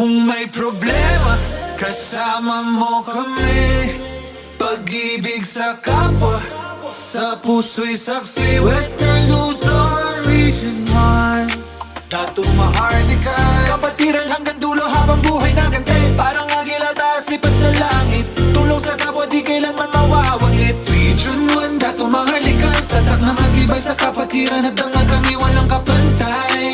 Kung may problema, kasama mo kami. Pag-ibig sa kapwa, sa puso'y saksi. Western Luzon, Region 1 Dato Maharlika Kapatiran hanggang dulo habang buhay nagante Parang agila taas lipat sa langit. Tulong sa kapwa di kailanman mawawaglit Region 1, Dato Maharlika Tatak na matibay sa kapatiran At dangal kami walang kapantay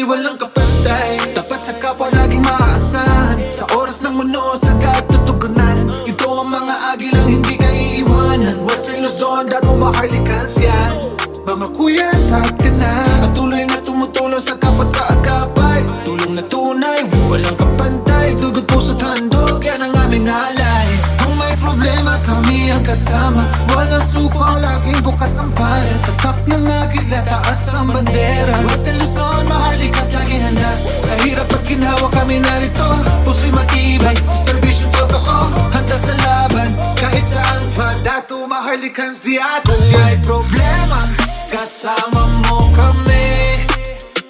Kami walang kapantay. Tapat sa kapwa laging maaasahan. Sa oras ng muno sa katutugunan. Ito ang mga agilang hindi ka iiwanan Western Luzon, Dato Maharlikans yan Mama kuya, tahat ka na. Patuloy na tumutulong sa kapat kaagapay Tulong na tunay, walang kapantay. Dugot puso't handog, yan ang aming alay. Kung may problema, kami ang kasama. Walang suko, laging bukas ang palad Tatak ng agila, taas ang bandera Di atas Kung may problema, kasama mo kami.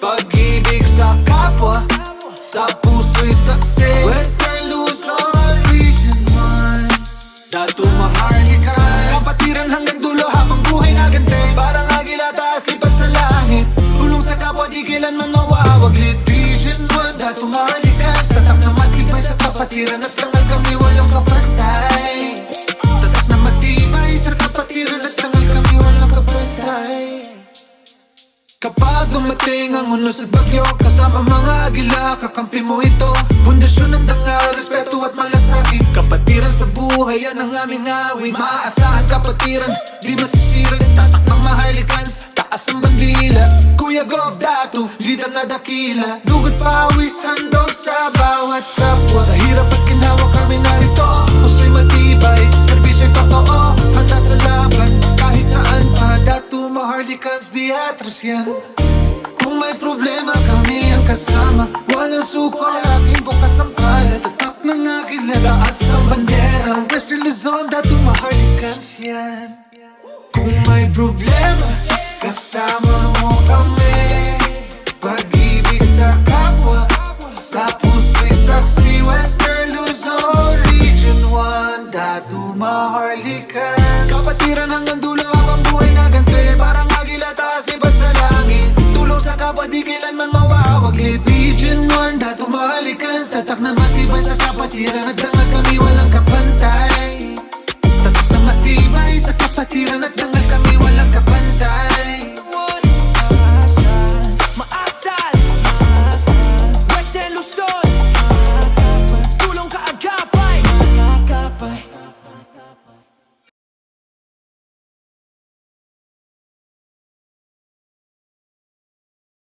Pag-ibig sa kapwa, sa puso'y saksi. Western Luzon, Region 1 Dato maharlika Kapatiran hanggang dulo habang buhay na gante. Parang agila taas lipat sa langit. Tulong sa kapwa di kailanman mawawaglit. Region 1 Dato mahalikas Tatak na matibay sa kapatiran At Kapag dumating ang unos at bagyo Kasama mga agila, kakampi mo ito. Pundasyon ng dangal, respeto at malasakit. Kapatiran sa buhay, yan ang aming awit. Maaasahan kapatiran, di masisiran Tatak ng mahalikans, taas ang bandila. Kuya Gov Dato, leader na dakila. Dugot pawis, handog sa bawat kapwa. Sa hirap at atras yan kung may problema kami ang kasama Walang suko, laging bukas ang palad Tatak ng agila, taas ang bandera. Western Luzon, dato mahalikans yan. Kung may problema, kasama mo kami. Pag-ibig sa kapwa, sa puso'y saksi. Western Luzon, Region 1, dato maharlikan Kapatiran hanggang dulo habang buhay na gante Parang lilipat sa langit. Tulong sa kapwa di kailanman mawawag. Lipijan mo ang datumalikans. Tatak na matibay sa kapatiran At Nagdangat kami walang kapantay.